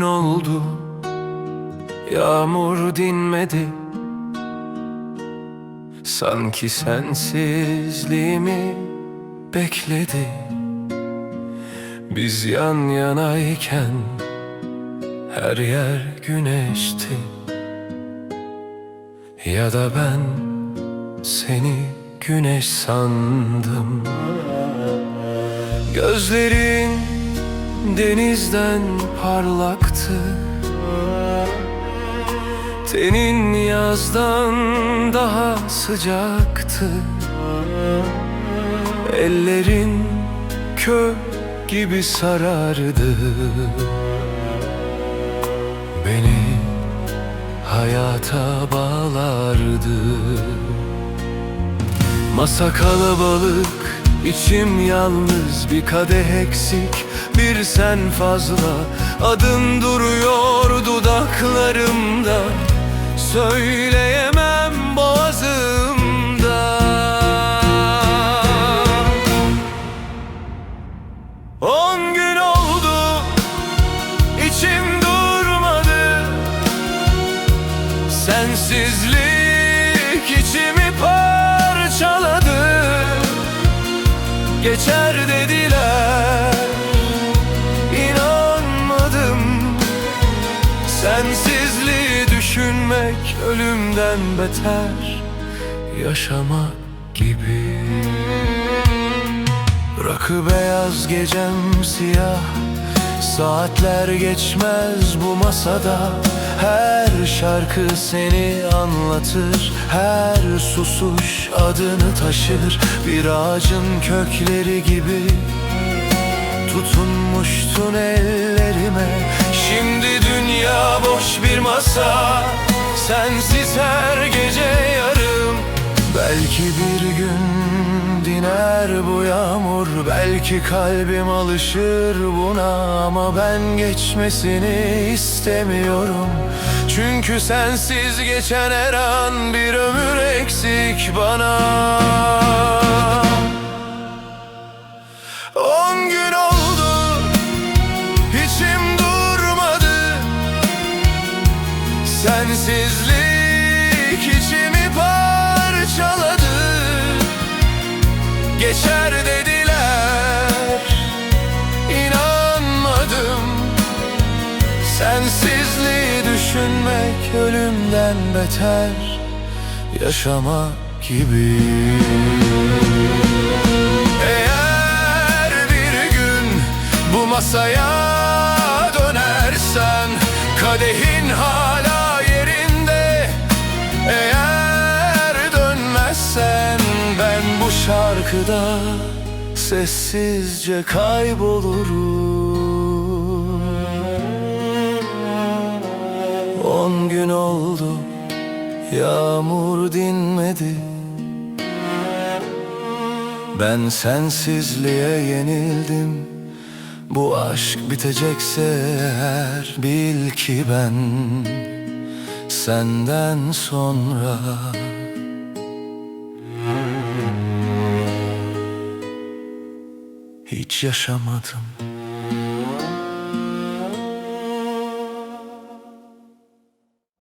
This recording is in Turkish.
oldu. Yağmur dinmedi. Sanki sensizliğimi bekledi. Biz yan yanayken her yer güneşti. Ya da ben seni güneş sandım. Gözlerin denizden parlaktı. Tenin yazdan daha sıcaktı. Ellerin kök gibi sarardı. Beni hayata bağlardı. Masa kalabalık, içim yalnız. Bir kadeh eksik Bir sen fazla, adın duruyor dudaklarımda. Söyleyemem boğazımda. On gün oldu, içim durmadı. Sensizlik içimi parçaladı. Geçer dediler Sensizliği düşünmek ölümden beter Yaşamak gibi. Rakı beyaz gecem siyah Saatler geçmez bu masada. Her şarkı seni anlatır Her susuş adını taşır. Bir ağacın kökleri gibi Tutunmuştun ellerime bir gün diner bu yağmur. Belki kalbim alışır buna Ama ben geçmesini istemiyorum. Çünkü sensiz geçen her an bir ömür eksik bana. On gün oldu içim durmadı. Sensizlik içimi Geçer dediler. İnanmadım. Sensizliği düşünmek ölümden beter. Yaşamak gibi. Eğer bir gün bu masaya dönersen Kadehin hala şarkıda Sessizce kaybolurum. On gün oldu Yağmur dinmedi. Ben sensizliğe yenildim. Bu aşk bitecekse eğer bil ki ben Senden sonra Hiç yaşamadım